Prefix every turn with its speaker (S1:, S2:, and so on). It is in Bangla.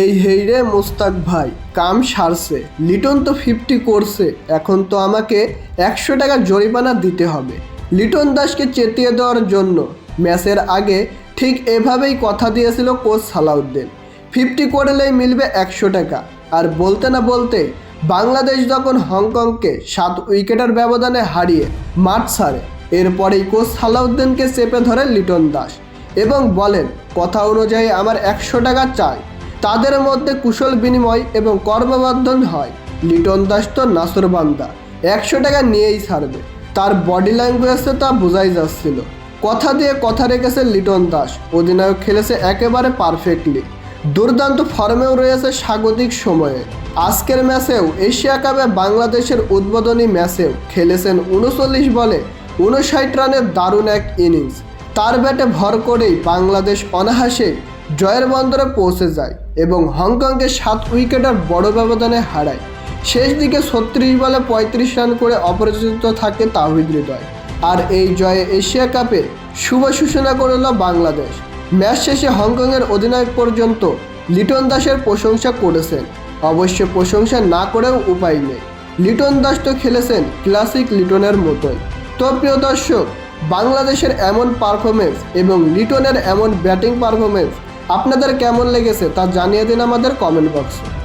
S1: এই হেইরে মুস্তাক ভাই, কাম সারছে। লিটন তো ফিফটি করছে, এখন তো আমাকে একশো টাকা জরিমানা দিতে হবে। লিটন দাসকে চেতিয়ে দেওয়ার জন্য ম্যাচের আগে ঠিক এভাবেই কথা দিয়েছিল কোচ সালাউদ্দিন। ফিফটি করলেই মিলবে একশো টাকা। আর বলতে না বলতে বাংলাদেশ যখন হংকংকে সাত উইকেটের ব্যবধানে হারিয়ে মাঠ ছাড়ে, এরপরেই কোচ সালাউদ্দিনকে চেপে ধরে লিটন দাস। এবং বলেন, কথা অনুযায়ী আমার একশো টাকা চাই। তাদের মধ্যে কুশল বিনিময় এবং কর্মবর্ধন হয়। লিটন দাস তো নাসরবান্দা একশো টাকা নিয়েই ছাড়বে। তার বডি ল্যাঙ্গুয়েজে তা বোঝাই যাচ্ছিল। কথা দিয়ে কথা রেখেছে লিটন দাস। অধিনায়ক খেলেছে একেবারে পারফেক্টলি। দুর্দান্ত ফর্মেও রয়েছে স্বাগতিক সময়ে। আজকের ম্যাচেও এশিয়া কাপে বাংলাদেশের উদ্বোধনী ম্যাচেও খেলেছেন উনচল্লিশ বলে উনষাট রানের দারুণ এক ইনিংস। তার ব্যাটে ভর করেই বাংলাদেশ অনাহাসে জয়ের বন্দরে পৌঁছে যায় এবং হংকংকে সাত উইকেটের বড় ব্যবধানে হারায়। শেষ দিকে ছত্রিশ বলে পঁয়ত্রিশ রান করে অপরাজিত থাকে তাহিদ হৃদয়। আর এই জয়ে এশিয়া কাপে শুভ সূচনা করল বাংলাদেশ। ম্যাচ শেষে হংকংয়ের অধিনায়ক পর্যন্ত লিটন দাসের প্রশংসা করেছেন। অবশ্য প্রশংসা না করেও উপায় নেই। লিটন দাস তো খেলেছেন ক্লাসিক লিটনের মতোই। তো প্রিয় দর্শক, বাংলাদেশের এমন পারফরমেন্স এবং লিটনের এমন ব্যাটিং পারফরমেন্স আপনাদের কেমন লেগেছে তা জানিয়ে দিন আমাদের কমেন্ট বক্সে